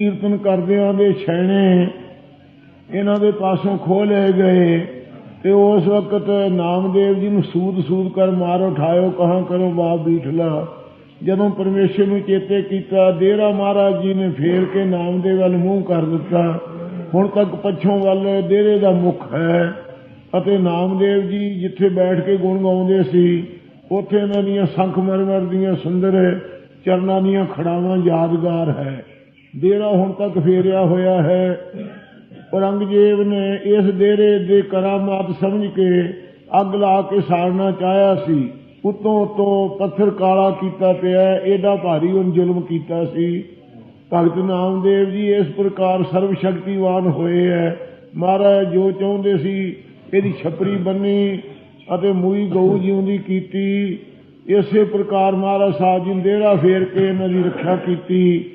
ਕੀਰਤਨ ਕਰਦਿਆਂ ਦੇ ਛੈਣੇ, ਇਹਨਾਂ ਦੇ ਪਾਸੋਂ ਖੋ ਲਏ ਗਏ ਤੇ ਉਸ ਵਕਤ ਨਾਮਦੇਵ ਜੀ ਨੂੰ ਸੂਦ ਸੂਦ ਕਰ ਮਾਰ ਉਠਾਇਓ, ਕਹਾਂ ਕਰੋ ਬਾਪ ਬੀਠਲਾ। ਜਦੋਂ ਪਰਮੇਸ਼ਰ ਨੂੰ ਚੇਤੇ ਕੀਤਾ, ਡੇਰਾ ਮਹਾਰਾਜ ਜੀ ਨੇ ਫੇਰ ਕੇ ਨਾਮਦੇਵ ਵੱਲ ਮੂੰਹ ਕਰ ਦਿੱਤਾ। ਹੁਣ ਤੱਕ ਪੱਛੋਂ ਵੱਲ ਡੇਰੇ ਦਾ ਮੁਖ ਹੈ ਅਤੇ ਨਾਮਦੇਵ ਜੀ ਜਿੱਥੇ ਬੈਠ ਕੇ ਗੁਣ ਗਾਉਂਦੇ ਸੀ, ਉੱਥੇ ਇਹਨਾਂ ਦੀਆਂ ਸੰਖ ਸੰਖਮਰਮਰ ਦੀਆਂ ਸੁੰਦਰ ਚਰਨਾਂ ਦੀਆਂ ਖੜਾਵਾਂ ਯਾਦਗਾਰ ਹੈ। ਡੇਰਾ ਹੁਣ ਤੱਕ ਫੇਰਿਆ ਹੋਇਆ ਹੈ। ਔਰੰਗਜ਼ੇਬ ਨੇ ਇਸ ਡੇਰੇ ਦੇ ਕਰਾਮਾਤ ਸਮਝ ਕੇ ਅੱਗ ਲਾ ਕੇ ਸਾੜਨਾ ਚਾਹਿਆ ਸੀ। ਉਤੋਂ ਉਤੋਂ ਪੱਥਰ ਕਾਲਾ ਕੀਤਾ ਪਿਆ ਐਡਾ ਭਾਰੀ ਉਹਨ ਜ਼ੁਲਮ ਕੀਤਾ ਸੀ। ਭਗਤ ਨਾਮਦੇਵ ਜੀ ਇਸ ਪ੍ਰਕਾਰ ਸਰਵ ਸ਼ਕਤੀਵਾਨ ਹੋਏ ਹੈ ਮਹਾਰਾਜ ਜੋ ਚਾਹੁੰਦੇ ਸੀ ਇਹਦੀ ਛਪਰੀ ਬੰਨੀ ਅਤੇ ਮੂਈ ਗਊ ਜਿਉਂਦੀ ਕੀਤੀ। ਇਸੇ ਪ੍ਰਕਾਰ ਮਹਾਰਾਜ ਸਾਹਿਬ ਜੀ ਨੇ ਡੇਰਾ ਫੇਰ ਕੇ ਇਹਨਾਂ ਦੀ ਰੱਖਿਆ ਕੀਤੀ।